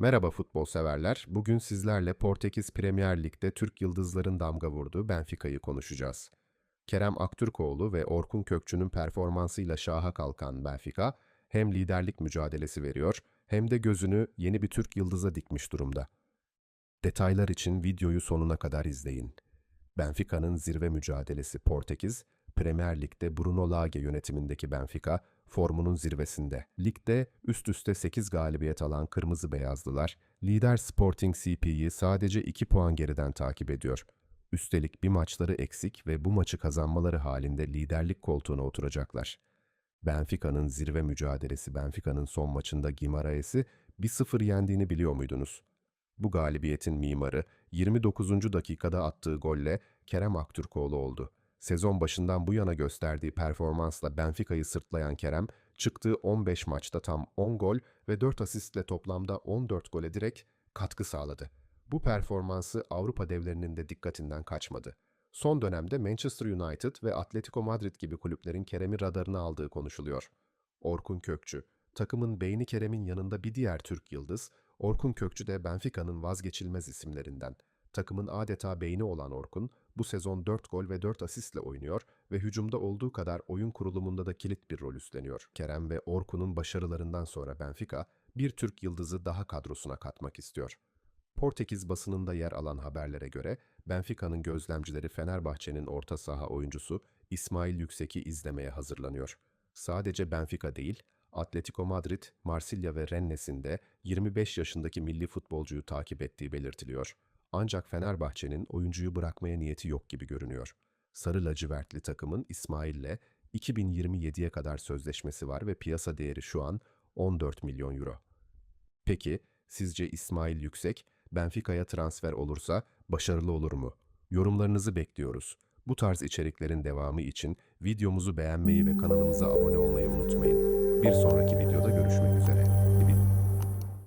Merhaba futbol severler. Bugün sizlerle Portekiz Premier Lig'de Türk yıldızların damga vurduğu Benfica'yı konuşacağız. Kerem Aktürkoğlu ve Orkun Kökçü'nün performansıyla şaha kalkan Benfica, hem liderlik mücadelesi veriyor hem de gözünü yeni bir Türk yıldıza dikmiş durumda. Detaylar için videoyu sonuna kadar izleyin. Benfica'nın zirve mücadelesi Portekiz, Premier Lig'de Bruno Lage yönetimindeki Benfica formunun zirvesinde. Ligde üst üste 8 galibiyet alan Kırmızı Beyazlılar, lider Sporting CP'yi sadece 2 puan geriden takip ediyor. Üstelik bir maçları eksik ve bu maçı kazanmaları halinde liderlik koltuğuna oturacaklar. Benfica'nın zirve mücadelesi Benfica'nın son maçında Gimaraes'i 1-0 yendiğini biliyor muydunuz? Bu galibiyetin mimarı 29. dakikada attığı golle Kerem Aktürkoğlu oldu. Sezon başından bu yana gösterdiği performansla Benfica'yı sırtlayan Kerem, çıktığı 15 maçta tam 10 gol ve 4 asistle toplamda 14 gole direkt katkı sağladı. Bu performansı Avrupa devlerinin de dikkatinden kaçmadı. Son dönemde Manchester United ve Atletico Madrid gibi kulüplerin Kerem'i radarına aldığı konuşuluyor. Orkun Kökçü, takımın beyni Kerem'in yanında bir diğer Türk yıldız, Orkun Kökçü de Benfica'nın vazgeçilmez isimlerinden. Takımın adeta beyni olan Orkun, bu sezon 4 gol ve 4 asistle oynuyor ve hücumda olduğu kadar oyun kurulumunda da kilit bir rol üstleniyor. Kerem ve Orkun'un başarılarından sonra Benfica, bir Türk yıldızı daha kadrosuna katmak istiyor. Portekiz basınında yer alan haberlere göre Benfica'nın gözlemcileri Fenerbahçe'nin orta saha oyuncusu İsmail Yüksek'i izlemeye hazırlanıyor. Sadece Benfica değil, Atletico Madrid, Marsilya ve Rennes'in de 25 yaşındaki milli futbolcuyu takip ettiği belirtiliyor. Ancak Fenerbahçe'nin oyuncuyu bırakmaya niyeti yok gibi görünüyor. Sarı lacivertli takımın İsmail'le 2027'ye kadar sözleşmesi var ve piyasa değeri şu an 14 milyon euro. Peki sizce İsmail Yüksek Benfica'ya transfer olursa başarılı olur mu? Yorumlarınızı bekliyoruz. Bu tarz içeriklerin devamı için videomuzu beğenmeyi ve kanalımıza abone olmayı unutmayın. Bir sonraki videoda görüşmek üzere.